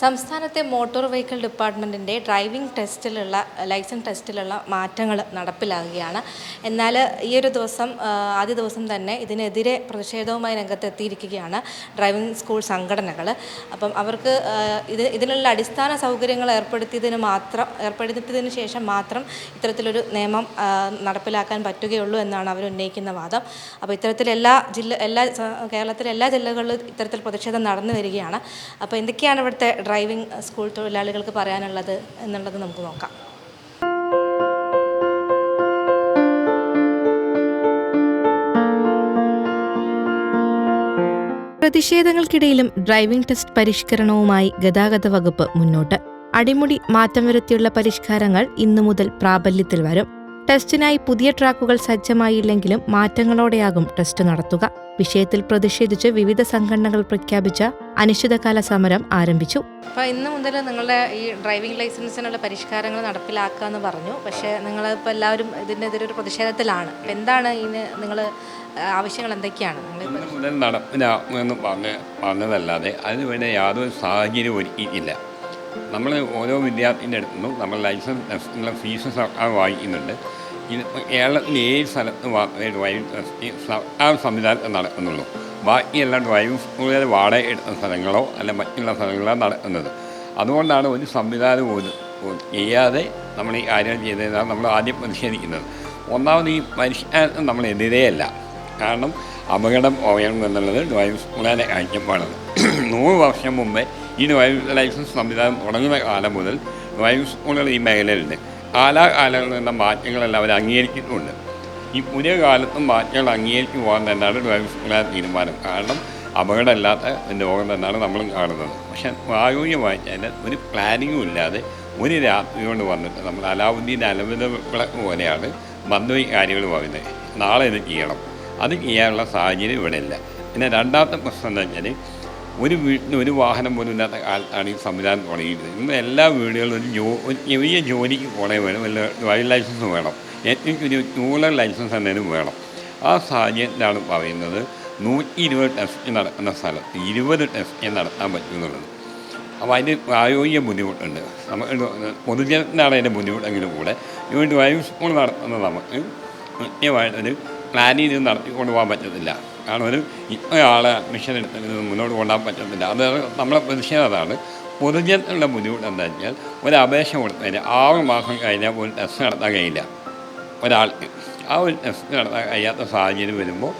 സംസ്ഥാനത്തെ motor vehicle ഡിപ്പാർട്ട്മെന്റിന്റെ driving ടെസ്റ്റിലുള്ള ലൈസൻസ് ടെസ്റ്റിലുള്ള മാറ്റങ്ങൾ നടപ്പിലാകുകയാണ്. എന്നാൽ ഈ ഒരു ദിവസം ആദ്യ ദിവസം തന്നെ ഇതിനെതിരെ പ്രതിഷേധവുമായി രംഗത്തെത്തിയിരിക്കുകയാണ് ഡ്രൈവിംഗ് സ്കൂൾ സംഘടനകൾ. അപ്പം അവർക്ക് ഇത് ഇതിനുള്ള അടിസ്ഥാന സൗകര്യങ്ങൾ ഏർപ്പെടുത്തിയതിന് മാത്രം ഏർപ്പെടുത്തിയതിന് ശേഷം മാത്രം ഇത്തരത്തിലൊരു നിയമം നടപ്പിലാക്കാൻ പറ്റുകയുള്ളൂ എന്നാണ് അവർ ഉന്നയിക്കുന്ന വാദം. അപ്പോൾ ഇത്തരത്തിൽ എല്ലാ ജില്ല എല്ലാ കേരളത്തിലെ എല്ലാ ജില്ലകളിലും ഇത്തരത്തിൽ പ്രതിഷേധം നടന്നു വരികയാണ്. അപ്പോൾ എന്തൊക്കെയാണ് ഇവിടുത്തെ ഡ്രൈവിംഗ് സ്കൂൾ തൊഴിലാളികൾക്ക് പറയാനുള്ളത് എന്നുള്ളത് നമുക്ക് നോക്കാം. പ്രതിഷേധങ്ങൾക്കിടയിലും ഡ്രൈവിംഗ് ടെസ്റ്റ് പരിഷ്കരണവുമായി ഗതാഗത വകുപ്പ് മുന്നോട്ട്. അടിമുടി മാറ്റം വരുത്തിയുള്ള പരിഷ്കാരങ്ങൾ ഇന്നു മുതൽ പ്രാബല്യത്തിൽ വരും. ടെസ്റ്റിനായി പുതിയ ട്രാക്കുകൾ സജ്ജമായില്ലെങ്കിലും മാറ്റങ്ങളോടെയാകും ടെസ്റ്റ് നടത്തുക. വിഷയത്തിൽ പ്രതിഷേധിച്ച് വിവിധ സംഘടനകൾ പ്രഖ്യാപിച്ച അനിശ്ചിതകാല സമരം ആരംഭിച്ചു. അപ്പോൾ ഇന്ന് മുതൽ നിങ്ങളുടെ ഈ ഡ്രൈവിംഗ് ലൈസൻസിനുള്ള പരിഷ്കാരങ്ങൾ നടപ്പിലാക്കുക എന്ന് പറഞ്ഞു. പക്ഷേ നിങ്ങളിപ്പോൾ എല്ലാവരും ഇതിനെതിരെ ഒരു പ്രതിഷേധത്തിലാണ്. എന്താണ് ഇതിന് നിങ്ങൾ ആവശ്യങ്ങൾ എന്തൊക്കെയാണ്? മുതൽ നടപ്പിലാക്കുമെന്ന് പറഞ്ഞ് പറഞ്ഞതല്ലാതെ അതിന് വേണ്ട യാതൊരു സാഹചര്യം ഒരുക്കിയിട്ടില്ല നമ്മൾ ഓരോ വിദ്യാർത്ഥിന്റെ അടുത്തു നിന്നും നമ്മൾ ലൈസൻസ് ഫീസ് സർക്കാർ വാങ്ങിക്കുന്നുണ്ട് ഇതിപ്പോൾ കേരളത്തിൽ ഏഴ് സ്ഥലത്ത് മാത്രമേ ഡ്രൈവിംഗ് ടെസ്റ്റ് സർക്കാർ സംവിധാനത്തിൽ നടക്കുന്നുള്ളൂ. ബാക്കിയെല്ലാം ഡ്രൈവിംഗ് സ്കൂളുകൾ വാടക എടുത്ത സ്ഥലങ്ങളോ അല്ല മറ്റുള്ള സ്ഥലങ്ങളോ നടക്കുന്നത്. അതുകൊണ്ടാണ് ഒരു സംവിധാനം പോലും ചെയ്യാതെ നമ്മൾ ഈ കാര്യം ചെയ്തതാണ് നമ്മൾ ആദ്യം പ്രതിഷേധിക്കുന്നത്. ഒന്നാമത് ഈ പരിഷ്കാരത്തിന് നമ്മളെതിരെയല്ല കാരണം അപകടം ഓയണം എന്നുള്ളത് ഡ്രൈവിംഗ് സ്കൂളിലെ കാഴ്ചപ്പാടാണ്. നൂറ് വർഷം മുമ്പേ ഈ ഡ്രൈവിംഗ് ലൈസൻസ് സംവിധാനം തുടങ്ങുന്ന കാലം മുതൽ ഡ്രൈവിംഗ് സ്കൂളുകൾ ഈ മേഖലയിലുണ്ട്. കാലാകാലങ്ങളിൽ നിന്ന മാറ്റങ്ങളെല്ലാം അവർ അംഗീകരിക്കുന്നുണ്ട് ഈ പുതിയ കാലത്തും മാറ്റങ്ങൾ അംഗീകരിച്ചു പോകാൻ തന്നെയാണ് ഡ്രൈവിംഗ് സ്കൂളിലെ തീരുമാനം. കാരണം അപകടമില്ലാത്ത ലോകം തന്നെയാണ് നമ്മൾ കാണുന്നത്. പക്ഷെ പ്രായോഗികമായിട്ട് ഒരു പ്ലാനിങ്ങും ഇല്ലാതെ ഒരു രാത്രി കൊണ്ട് വന്നിട്ട് നമ്മൾ അലാവുദ്ദീൻ അലവിത പോലെയാണ് ബന്ധു കാര്യങ്ങൾ പറയുന്നത്. നാളെ ഇത് ചെയ്യണം. അത് ചെയ്യാനുള്ള സാഹചര്യം ഇവിടെ ഇല്ല. പിന്നെ രണ്ടാമത്തെ പ്രശ്നം എന്താ വെച്ചാൽ ഒരു വീട്ടിന് ഒരു വാഹനം പോലും ഇല്ലാത്ത കാലത്താണ് ഈ സംവിധാനം തുടങ്ങിയത് ഇന്ന് എല്ലാ വീടുകളിലും ഒരു ജോ ചെറിയ ജോലിക്ക് പോണേ വേണം വല്ല ഡ്രൈവിംഗ് ലൈസൻസ് വേണം ഏറ്റവും ടൂ വീലർ ലൈസൻസ് എന്തെങ്കിലും വേണം. ആ സാഹചര്യത്തിലാണ് പറയുന്നത്? നൂറ്റി ഇരുപത് ടെസ്റ്റ് നടക്കുന്ന സ്ഥലത്ത് ഇരുപത് ടെസ്റ്റ് നടത്താൻ പറ്റുന്നുള്ളത്. അപ്പോൾ അതിന് പ്രായോഗിക ബുദ്ധിമുട്ടുണ്ട്. നമുക്ക് പൊതുജനത്തിനാണ് അതിന്റെ ബുദ്ധിമുട്ടെങ്കിലും കൂടെ ഈ ഡ്രൈവിംഗ് സ്കൂൾ നടത്തുന്നത് നമുക്ക് കൃത്യമായിട്ടൊരു ചെയ്ത് നടത്തിക്കൊണ്ട് പോകാൻ പറ്റത്തില്ല. കാരണം ഒരു ഇത്ര ആളെ അഡ്മിഷൻ എടുത്ത് മുന്നോട്ട് കൊണ്ടാൻ പറ്റത്തില്ല. അത് നമ്മളെ പ്രതിഷേധമാണ് പൊതുജനത്തിനുള്ള ബുദ്ധിമുട്ട് എന്താ വെച്ചാൽ ഒരു അപേക്ഷ കൊടുത്തതിന് ആറ് മാസം കഴിഞ്ഞാൽ ഒരു ടെസ്റ്റ് നടത്താൻ കഴിയില്ല. ഒരാൾക്ക്. ആ ഒരു ടെസ്റ്റ് നടത്താൻ കഴിയാത്ത സാഹചര്യം വരുമ്പോൾ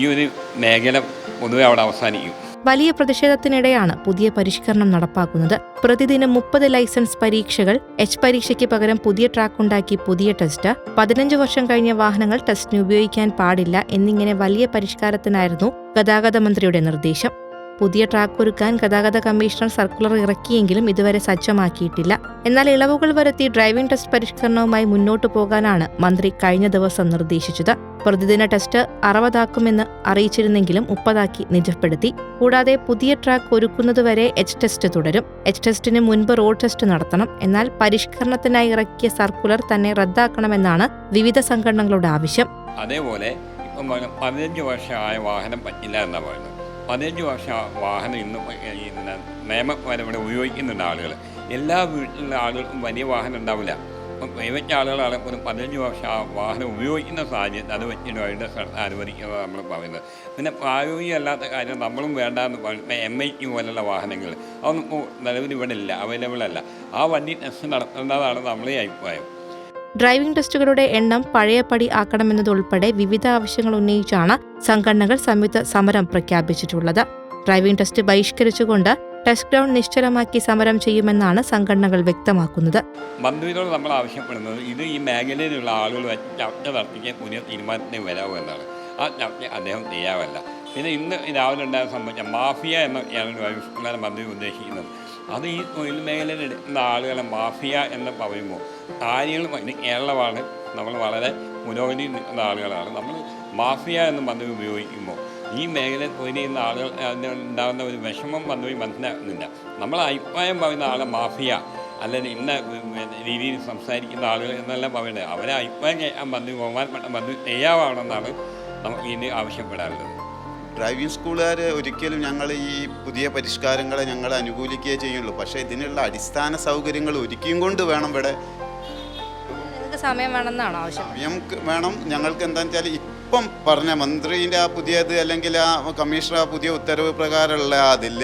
ഈ ഒരു മേഖല പൊതുവെ അവിടെ അവസാനിക്കും. വലിയ പ്രതിഷേധത്തിനിടെയാണ് പുതിയ പരിഷ്കരണം നടപ്പാക്കുന്നത്. പ്രതിദിനം മുപ്പത് ലൈസൻസ് പരീക്ഷകൾ എച്ച് പരീക്ഷയ്ക്ക് പകരം പുതിയ ട്രാക്ക് ഉണ്ടാക്കി പുതിയ ടെസ്റ്റ് പതിനഞ്ച് വർഷം കഴിഞ്ഞ വാഹനങ്ങൾ ടെസ്റ്റിന് ഉപയോഗിക്കാൻ പാടില്ല എന്നിങ്ങനെ വലിയ പരിഷ്കാരത്തിനായിരുന്നു ഗതാഗത മന്ത്രിയുടെ നിർദ്ദേശം. പുതിയ ട്രാക്ക് ഒരുക്കാൻ ഗതാഗത കമ്മീഷണർ സർക്കുലർ ഇറക്കിയെങ്കിലും ഇതുവരെ സജ്ജമാക്കിയിട്ടില്ല. എന്നാൽ ഇളവുകൾ വരുത്തി ഡ്രൈവിംഗ് ടെസ്റ്റ് പരിഷ്കരണവുമായി മുന്നോട്ടു പോകാനാണ് മന്ത്രി കഴിഞ്ഞ ദിവസം നിർദ്ദേശിച്ചത്. പ്രതിദിന ടെസ്റ്റ് അറുപതാക്കുമെന്ന് അറിയിച്ചിരുന്നെങ്കിലും മുപ്പതാക്കി നിജപ്പെടുത്തി. കൂടാതെ പുതിയ ട്രാക്ക് ഒരുക്കുന്നതുവരെ എച്ച് ടെസ്റ്റ് തുടരും. എച്ച് ടെസ്റ്റിന് മുൻപ് റോഡ് ടെസ്റ്റ് നടത്തണം. എന്നാൽ പരിഷ്കരണത്തിനായി ഇറക്കിയ സർക്കുലർ തന്നെ റദ്ദാക്കണമെന്നാണ് വിവിധ സംഘടനകളുടെ ആവശ്യം. അതേപോലെ പതിനഞ്ച് വർഷമായ വാഹനം പറ്റില്ല എന്നാണ് പറയുന്നത്. പതിനഞ്ച് വർഷം വാഹനം ഇന്ന് ഇവിടെ ഉപയോഗിക്കുന്നുണ്ട് ആളുകൾ എല്ലാ വീട്ടിലുള്ള ആളുകൾക്കും വലിയ വാഹനം ഉണ്ടാവില്ല. ഇപ്പം പ്രൈവറ്റ് ആളുകളാണ് ഒരു പതിനഞ്ച് വർഷം ആ വാഹനം ഉപയോഗിക്കുന്ന സാഹചര്യം അത് വെച്ചിട്ട് അവരുടെ അനുവദിക്കുന്നത് നമ്മൾ പറയുന്നത്. പിന്നെ പ്രായോഗികമല്ലാത്ത കാര്യം നമ്മളും വേണ്ട എന്ന് പറയുന്നത് എം ഐ ടി പോലുള്ള വാഹനങ്ങൾ. അതൊന്നും നിലവിൽ ഇവിടെ ഇല്ല അവൈലബിൾ അല്ല. ആ വണ്ടി ടെസ്റ്റ് നടത്തേണ്ടതാണ് നമ്മളെ അഭിപ്രായം. ഡ്രൈവിംഗ് ടെസ്റ്റുകളുടെ എണ്ണം പഴയപടി ആക്കണമെന്നതുൾപ്പെടെ വിവിധ ആവശ്യങ്ങൾ ഉന്നയിച്ചാണ് സംഘടനകൾ സംയുക്ത സമരം പ്രഖ്യാപിച്ചിട്ടുള്ളത്. ഡ്രൈവിംഗ് ടെസ്റ്റ് ബഹിഷ്കരിച്ചുകൊണ്ട് ടെസ്റ്റ് ഗ്രൗണ്ട് നിശ്ചലമാക്കി സമരം ചെയ്യുമെന്നാണ് സംഘടനകൾ വ്യക്തമാക്കുന്നത്. മന്ത്രിയോട് നമ്മൾ ആവശ്യപ്പെടുന്നത് ഇത് ഈ മേഖലയിലുള്ള ആളുകൾ ചർച്ച നടത്തിക്കാൻ പുതിയ തീരുമാനത്തിന് വരാവൂ എന്നാണ്. ആ ചർച്ച അദ്ദേഹം ചെയ്യാവല്ല. പിന്നെ ഇന്ന് രാവിലെ ഉണ്ടായ സംബന്ധിച്ച മാഫിയ എന്നൊക്കെയാണ് മന്ത്രി ഉദ്ദേശിക്കുന്നത് അത് ഈ തൊഴിൽ മേഖലയിൽ എടുക്കുന്ന ആളുകളെ മാഫിയ എന്ന് പറയുമ്പോൾ കാര്യങ്ങൾ കേരളമാണ്. നമ്മൾ വളരെ പുരോഗതി നിൽക്കുന്ന ആളുകളാണ്. നമ്മൾ മാഫിയ എന്ന് ബന്ധു ഉപയോഗിക്കുമ്പോൾ ഈ മേഖലയിൽ തൊഴിൽ ചെയ്യുന്ന ആളുകൾ ഉണ്ടാകുന്ന ഒരു വിഷമം ബന്ധുവിൽ മനസ്സിലാക്കുന്നില്ല. നമ്മൾ അഭിപ്രായം പറയുന്ന ആളെ മാഫിയ അല്ലെങ്കിൽ ഇന്ന രീതിയിൽ സംസാരിക്കുന്ന ആളുകൾ എന്നെല്ലാം പറയുന്നത്. അവരെ അഭിപ്രായം ചെയ്യാൻ ബന്ധു ബഹുമാനപ്പെട്ട ബന്ധു ചെയ്യാവാണെന്നാണ് നമുക്ക് ഇനി ആവശ്യപ്പെടാറുള്ളത് ഡ്രൈവിംഗ് സ്കൂളുകാർ ഒരിക്കലും ഞങ്ങൾ ഈ പുതിയ പരിഷ്കാരങ്ങളെ ഞങ്ങൾ അനുകൂലിക്കുകയേ ചെയ്യുള്ളൂ. പക്ഷേ ഇതിനുള്ള അടിസ്ഥാന സൗകര്യങ്ങൾ ഒരുക്കിയും കൊണ്ട് വേണം ഇവിടെ. സമയം വേണമെന്നാണോ ആവശ്യം? സമയം വേണം. ഞങ്ങൾക്ക് എന്താണെന്ന് വെച്ചാൽ ഇപ്പം പറഞ്ഞ മന്ത്രിന്റെ ആ പുതിയത് അല്ലെങ്കിൽ ആ കമ്മീഷണർ ആ പുതിയ ഉത്തരവ് പ്രകാരമുള്ള അതിൽ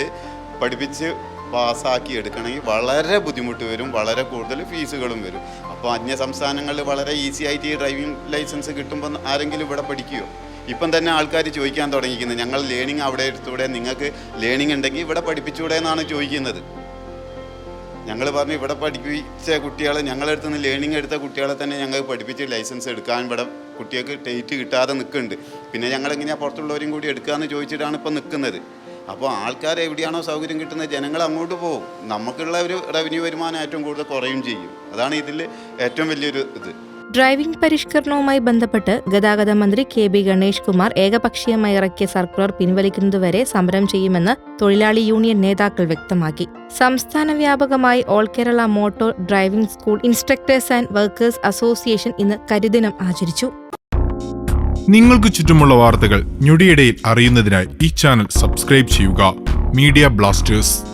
പഠിപ്പിച്ച് പാസ്സാക്കി എടുക്കണമെങ്കിൽ വളരെ ബുദ്ധിമുട്ട് വരും. വളരെ കൂടുതൽ ഫീസുകളും വരും. അപ്പോൾ അന്യ സംസ്ഥാനങ്ങളിൽ വളരെ ഈസി ആയിട്ട് ഈ ഡ്രൈവിംഗ് ലൈസൻസ് കിട്ടുമ്പോൾ ആരെങ്കിലും ഇവിടെ പഠിക്കുമോ ഇപ്പം തന്നെ ആൾക്കാർ ചോദിക്കാൻ തുടങ്ങിയിരിക്കുന്നത്. ഞങ്ങൾ ലേണിംഗ് അവിടെ എടുത്തൂടെ നിങ്ങൾക്ക് ലേണിംഗ് ഉണ്ടെങ്കിൽ ഇവിടെ പഠിപ്പിച്ചൂടെ എന്നാണ് ചോദിക്കുന്നത്. ഞങ്ങൾ പറഞ്ഞു ഇവിടെ പഠിപ്പിച്ച കുട്ടികളെ ഞങ്ങളെടുത്ത് നിന്ന് ലേണിംഗ് എടുത്ത കുട്ടികളെ തന്നെ ഞങ്ങൾ പഠിപ്പിച്ച് ലൈസൻസ് എടുക്കാൻ ഇവിടെ കുട്ടികൾക്ക് ടേറ്റ് കിട്ടാതെ നിൽക്കുന്നുണ്ട്. പിന്നെ ഞങ്ങൾ എങ്ങനെയാണ് പുറത്തുള്ളവരും കൂടി എടുക്കാമെന്ന് ചോദിച്ചിട്ടാണ് ഇപ്പം നിൽക്കുന്നത്. അപ്പോൾ ആൾക്കാർ എവിടെയാണോ സൗകര്യം കിട്ടുന്നത് ജനങ്ങൾ അങ്ങോട്ട് പോകും. നമുക്കുള്ള ഒരു റവന്യൂ വരുമാനം ഏറ്റവും കൂടുതൽ കുറയും ചെയ്യും. അതാണ് ഇതിൽ ഏറ്റവും വലിയൊരു ഇത്. ഡ്രൈവിംഗ് പരിഷ്കരണവുമായി ബന്ധപ്പെട്ട് ഗതാഗത മന്ത്രി കെ ബി ഗണേഷ് കുമാർ ഏകപക്ഷീയമായി ഇറക്കിയ സർക്കുലർ പിൻവലിക്കുന്നതുവരെ സമരം ചെയ്യുമെന്ന് തൊഴിലാളി യൂണിയൻ നേതാക്കൾ വ്യക്തമാക്കി. സംസ്ഥാന വ്യാപകമായി all Kerala motor driving school instructors and workers association ഇന്ന് കരിദിനം ആചരിച്ചു. നിങ്ങൾക്ക് ചുറ്റുമുള്ള വാർത്തകൾ ഞൊടിയിടയിൽ അറിയുന്നതിനായി ഈ ചാനൽ സബ്സ്ക്രൈബ് ചെയ്യുക. Media blasters.